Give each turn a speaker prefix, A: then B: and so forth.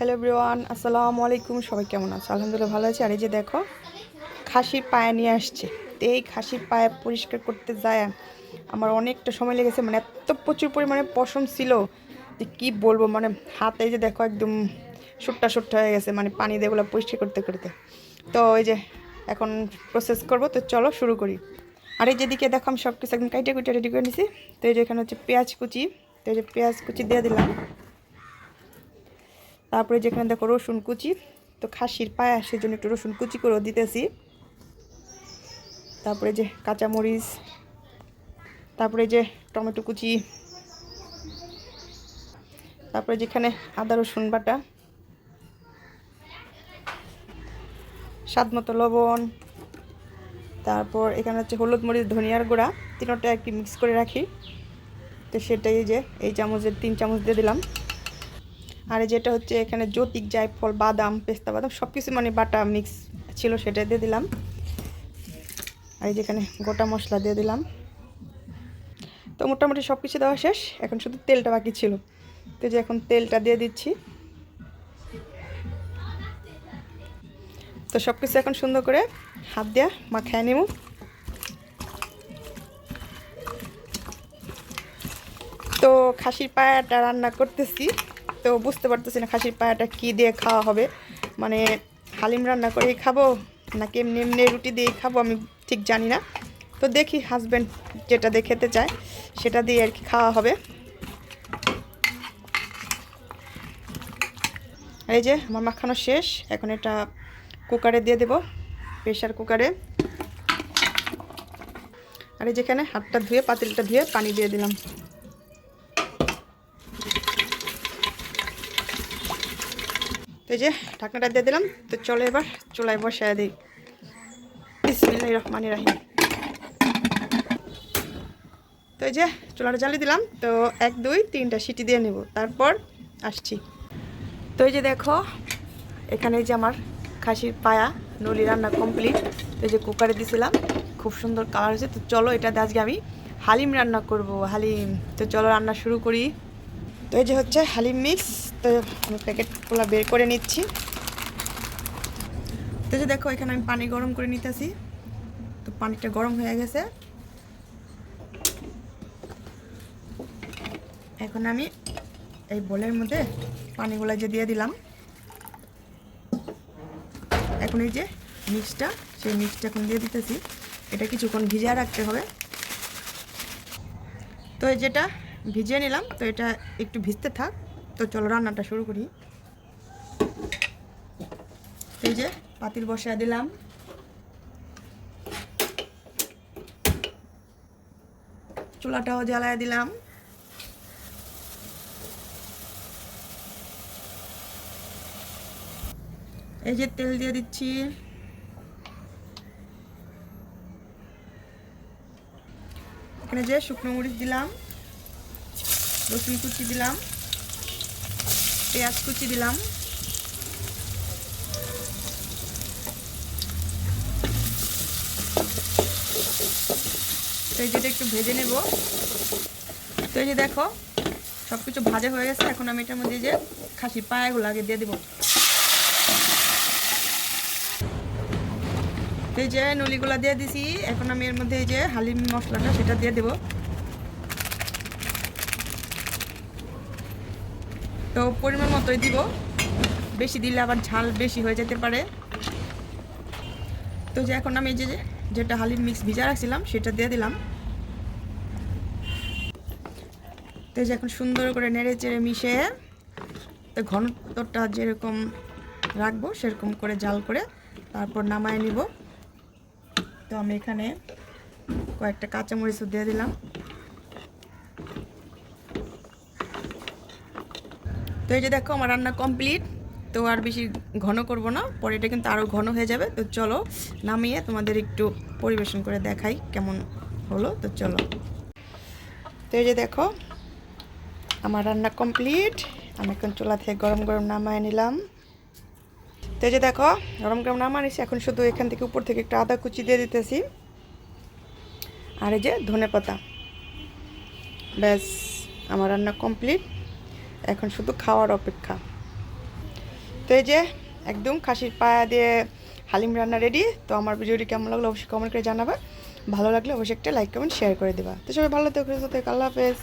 A: Hello everyone আসসালামু আলাইকুম সবাই কেমন আছে? আলহামদুলিল্লাহ ভালো আছি। আর এই যে দেখো, খাসির পায়া নিয়ে আসছে। তো এই খাসির পায়া পরিষ্কার করতে যায়, আমার অনেকটা সময় লেগেছে। মানে এত প্রচুর পরিমাণে পশম ছিল যে কী বলব? মানে হাতে যে দেখো, একদম সুট্টা সুট্টা হয়ে গেছে। মানে পানি দিয়ে পরিষ্কার করতে করতে। তো এই যে এখন প্রসেস করব। তো চলো শুরু করি। আর এই যেদিকে দেখো, আমি সব কিছু একদম কাইটে কুইটে রেডি করে নিছি। তো এই যে এখানে হচ্ছে পেঁয়াজ কুচি। তো এই যে পেঁয়াজ কুচি দিয়ে দিলাম। তারপরে যেখানে দেখো রসুন কুচি, তো খাসির পায়া, সেজন্য একটু রসুন কুচি করেও দিতেছি। তারপরে যে কাঁচামরিচ, তারপরে যে টমেটো কুচি, তারপরে যেখানে আদা রসুন বাটা স্বাদ মতো লবণ, তারপর এখানে হচ্ছে হলুদ মরিচ, ধনিয়ার গুঁড়া, তিনটা একটি মিক্স করে রাখি। তো সেটাই যে এই চামচের তিন চামচ দিয়ে দিলাম। আর যেটা হচ্ছে এখানে জ্যোতিক, জায়ফল, বাদাম, পেস্তা, বাদাম সব কিছু মানে বাটা মিক্স ছিল সেটা দিয়ে দিলাম। আর যেখানে গোটা মশলা দিয়ে দিলাম। তো মোটামুটি সব কিছু দেওয়া শেষ। এখন শুধু তেলটা বাকি ছিল। তো যে এখন তেলটা দিয়ে দিচ্ছি। তো সব কিছু এখন সুন্দর করে হাত দিয়া মাখায় নেব। তো খাসির পায়াটা রান্না করতেছি। তো বুঝতে পারতেছি না খাসির পায়াটা কী দিয়ে খাওয়া হবে। মানে হালিম রান্না করেই খাব, নাকি এমনি এমনি রুটি দিয়েই খাব, আমি ঠিক জানি না। তো দেখি হাজব্যান্ড যেটা দিয়ে খেতে চায়, সেটা দিয়ে আর কি খাওয়া হবে। এই যে আমার মাখানো শেষ, এখন এটা কুকারে দিয়ে দেব প্রেশার কুকারে। আর এই যেখানে হাতটা ধুয়ে, পাতিলটা ধুয়ে পানি দিয়ে দিলাম। তো যে ঢাকনাটা দিয়ে দিলাম, তো চলো এবার চুলায় বসায় দিই। বিসমিল্লাহির রহমানির রাহিম। তো এই যে চুলাটা জ্বালিয়ে দিলাম, তো এক, দুই, তিনটা সিটি দিয়ে নেব, তারপর আসছি। তো এই যে দেখো, এখানে যে আমার খাসির পায়া, নলি রান্না কমপ্লিট তো যে কুকারে দিছিলাম, খুব সুন্দর কালার হয়েছে। তো চলো এটা আজকে আমি হালিম রান্না করব, হালিম। তো চলো রান্না শুরু করি। তো এই যে হচ্ছে হালিম মিক্স, তো আমি প্যাকেটগুলো বের করে নিচ্ছি। তো যে দেখো, এখানে আমি পানি গরম করে নিতেছি। তো পানিটা গরম হয়ে গেছে। এখন আমি এই বোলের মধ্যে পানিগুলো যে দিয়ে দিলাম। এখন এই যে মিক্সটা, সেই মিক্সটা এখন দিয়ে দিতেছি। এটা কিছুক্ষণ ভিজিয়ে রাখতে হবে। তো এই যেটা ভিজিয়ে নিলাম, তো এটা একটু ভিজতে থাক। তো চলো রান্নাটা শুরু করি। এই যে পাতিল বসায় দিলাম। চুলাটাও জ্বালায় দিলাম। এই যে তেল দিয়ে দিচ্ছি। এখানে যে শুকনো মরিচ দিলাম। রসুন কুচি দিলাম, পেঁয়াজ কুচি দিলাম। তো এই যেটা একটু ভেজে নেব। তো এই যে দেখো সব কিছু ভাজা হয়ে গেছে, এখন আমি এটার মধ্যে যে খাসি পায়াগুলো আগে দিয়ে দেবো। এই যে নলিগুলা দিয়ে দিছি, এখন আমি এর মধ্যে এই যে হালিম মশলাটা সেটা দিয়ে দেব। তো পরিমাণ মতোই দিব। বেশি দিলে আবার ঝাল বেশি হয়ে যেতে পারে। তো যে এখন আমি এই যে যেটা হালিম মিক্স ভিজা রাখছিলাম, সেটা দিয়ে দিলাম। তো যে এখন সুন্দর করে নেড়ে চেড়ে মিশে, তো ঘনত্বটা যেরকম রাখব, সেরকম করে জাল করে তারপর নামায় নিব। তো আমি এখানে কয়েকটা কাঁচামরিচও দিয়ে দিলাম। তো এই যে দেখো আমার রান্না কমপ্লিট। তো আর বেশি ঘন করব না, পরে এটা কিন্তু আরও ঘন হয়ে যাবে। তো চলো নামিয়ে তোমাদের একটু পরিবেশন করে দেখাই কেমন হলো। তো চলো। তো এই যে দেখো, আমার রান্না কমপ্লিট। আমি এখন চুলা থেকে গরম গরম নামায় নিলাম। তো এই যে দেখো, গরম গরম নামা নিছি। এখন শুধু এখান থেকে উপর থেকে একটু আদা কুচি দিয়ে দিতেছি। আর এই যে ধনে পাতা ব্যাস, আমার রান্না কমপ্লিট। এখন শুধু খাওয়ার অপেক্ষা। তো এই যে একদম খাসির পায়া দিয়ে হালিম রান্না রেডি তো আমার ভিডিওটি কেমন লাগল অবশ্যই কমেন্ট করে জানাবে। ভালো লাগলে অবশ্যই একটা লাইক কমেন্ট শেয়ার করে দেবা। তো সবাই ভালো থেকো, আল্লাহ হাফেজ।